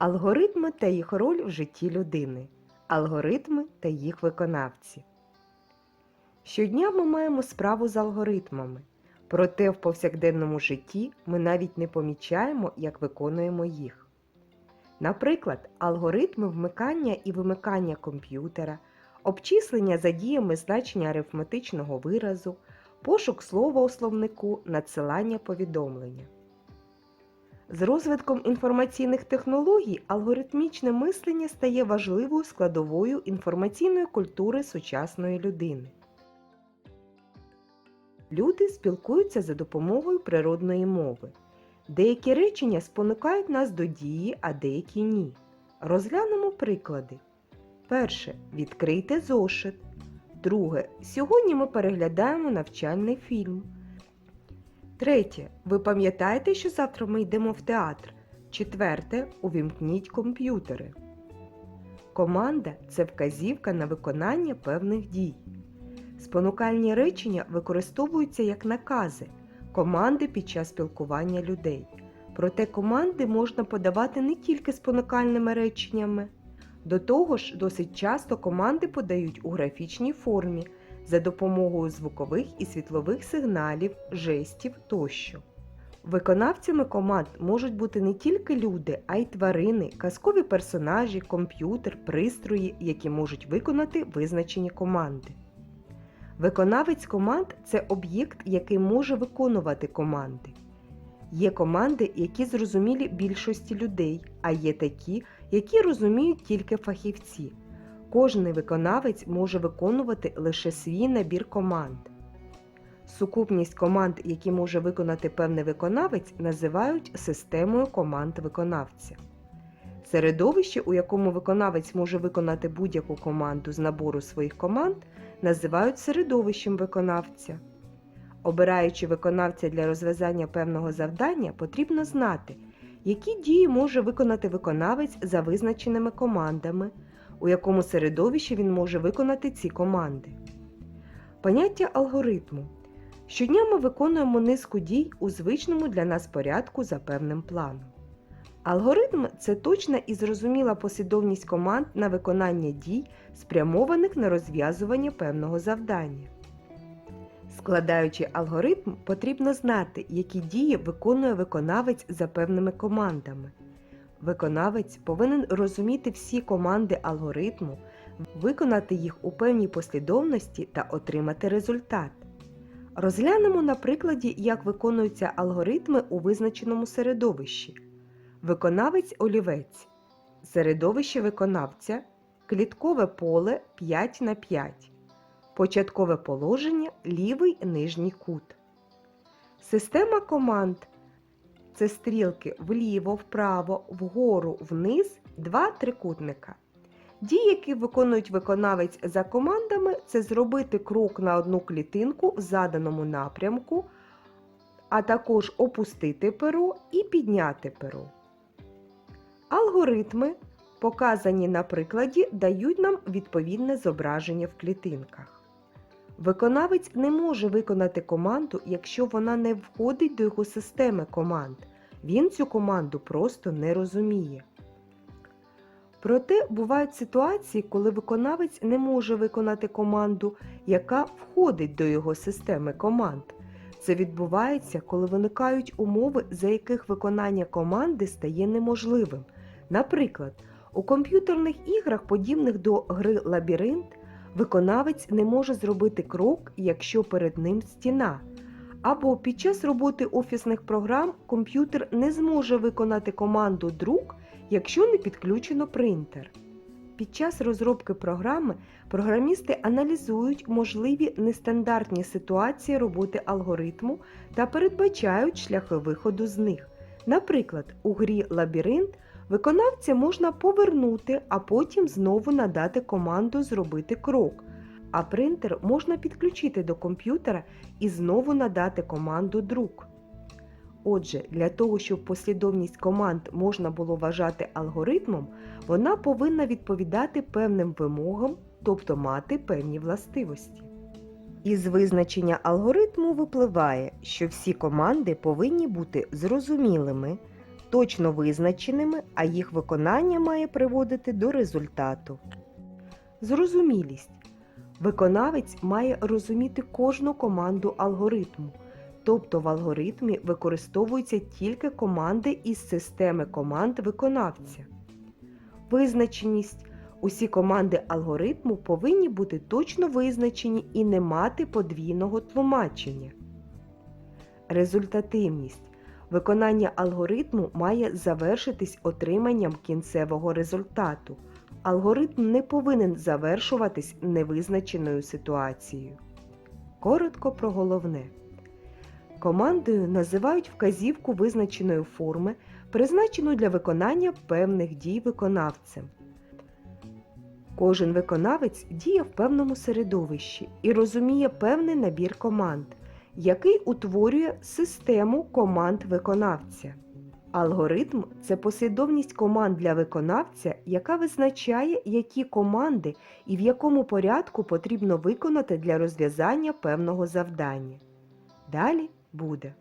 Алгоритми та їх роль в житті людини. Алгоритми та їх виконавці. Щодня ми маємо справу з алгоритмами, проте в повсякденному житті ми навіть не помічаємо, як виконуємо їх. Наприклад, алгоритми вмикання і вимикання комп'ютера, обчислення за діями значення арифметичного виразу, пошук слова у словнику, надсилання повідомлення. З розвитком інформаційних технологій алгоритмічне мислення стає важливою складовою інформаційної культури сучасної людини. Люди спілкуються за допомогою природної мови. Деякі речення спонукають нас до дії, а деякі ні. Розглянемо приклади. Перше. Відкрийте зошит. Друге. Сьогодні ми переглядаємо навчальний фільм. Третє. Ви пам'ятаєте, що завтра ми йдемо в театр. Четверте. Увімкніть комп'ютери. Команда це вказівка на виконання певних дій. Спонукальні речення використовуються як накази, команди під час спілкування людей. Проте команди можна подавати не тільки спонукальними реченнями. До того ж, досить часто команди подають у графічній формі за допомогою звукових і світлових сигналів, жестів тощо. Виконавцями команд можуть бути не тільки люди, а й тварини, казкові персонажі, комп'ютер, пристрої, які можуть виконати визначені команди. Виконавець команд це об'єкт, який може виконувати команди. Є команди, які зрозумілі більшості людей, а є такі, які розуміють тільки фахівці. Кожний виконавець може виконувати лише свій набір команд. Сукупність команд, які може виконати певний виконавець, називають системою команд виконавця. Середовище, у якому виконавець може виконати будь-яку команду з набору своїх команд, називають середовищем виконавця. Обираючи виконавця для розв'язання певного завдання, потрібно знати, які дії може виконати виконавець за визначеними командами, у якому середовищі він може виконати ці команди. Поняття алгоритму. Щодня ми виконуємо низку дій у звичному для нас порядку за певним планом. Алгоритм це точна і зрозуміла послідовність команд на виконання дій, спрямованих на розв'язування певного завдання. Складаючи алгоритм, потрібно знати, які дії виконує виконавець за певними командами. Виконавець повинен розуміти всі команди алгоритму, виконати їх у певній послідовності та отримати результат. Розглянемо на прикладі, як виконуються алгоритми у визначеному середовищі. Виконавець олівець, середовище виконавця, кліткове поле 5 на 5, початкове положення лівий нижній кут. Система команд це стрілки вліво, вправо, вгору, вниз, два трикутника. Дії, які виконують виконавець за командами, це зробити крок на одну клітинку в заданому напрямку, а також опустити перо і підняти перо. Алгоритми, показані на прикладі, дають нам відповідне зображення в клітинках. Виконавець не може виконати команду, якщо вона не входить до його системи команд. Він цю команду просто не розуміє. Проте бувають ситуації, коли виконавець не може виконати команду, яка входить до його системи команд. Це відбувається, коли виникають умови, за яких виконання команди стає неможливим. Наприклад, у комп'ютерних іграх, подібних до гри Лабіринт, виконавець не може зробити крок, якщо перед ним стіна. Або під час роботи офісних програм комп'ютер не зможе виконати команду друк, якщо не підключено принтер. Під час розробки програми програмісти аналізують можливі нестандартні ситуації роботи алгоритму та передбачають шляхи виходу з них. Наприклад, у грі Лабіринт виконавця можна повернути, а потім знову надати команду зробити крок. А принтер можна підключити до комп'ютера і знову надати команду друк. Отже, для того, щоб послідовність команд можна було вважати алгоритмом, вона повинна відповідати певним вимогам, тобто мати певні властивості. Із визначення алгоритму випливає, що всі команди повинні бути зрозумілими, точно визначеними, а їх виконання має приводити до результату. Зрозумілість. Виконавець має розуміти кожну команду алгоритму, тобто в алгоритмі використовуються тільки команди із системи команд виконавця. Визначеність. Усі команди алгоритму повинні бути точно визначені і не мати подвійного тлумачення. Результативність. Виконання алгоритму має завершитись отриманням кінцевого результату. Алгоритм не повинен завершуватись невизначеною ситуацією. Коротко про головне. Командою називають вказівку визначеної форми, призначену для виконання певних дій виконавцем. Кожен виконавець діє в певному середовищі і розуміє певний набір команд, який утворює систему команд виконавця. Алгоритм це послідовність команд для виконавця, яка визначає, які команди і в якому порядку потрібно виконати для розв'язання певного завдання. Далі буде.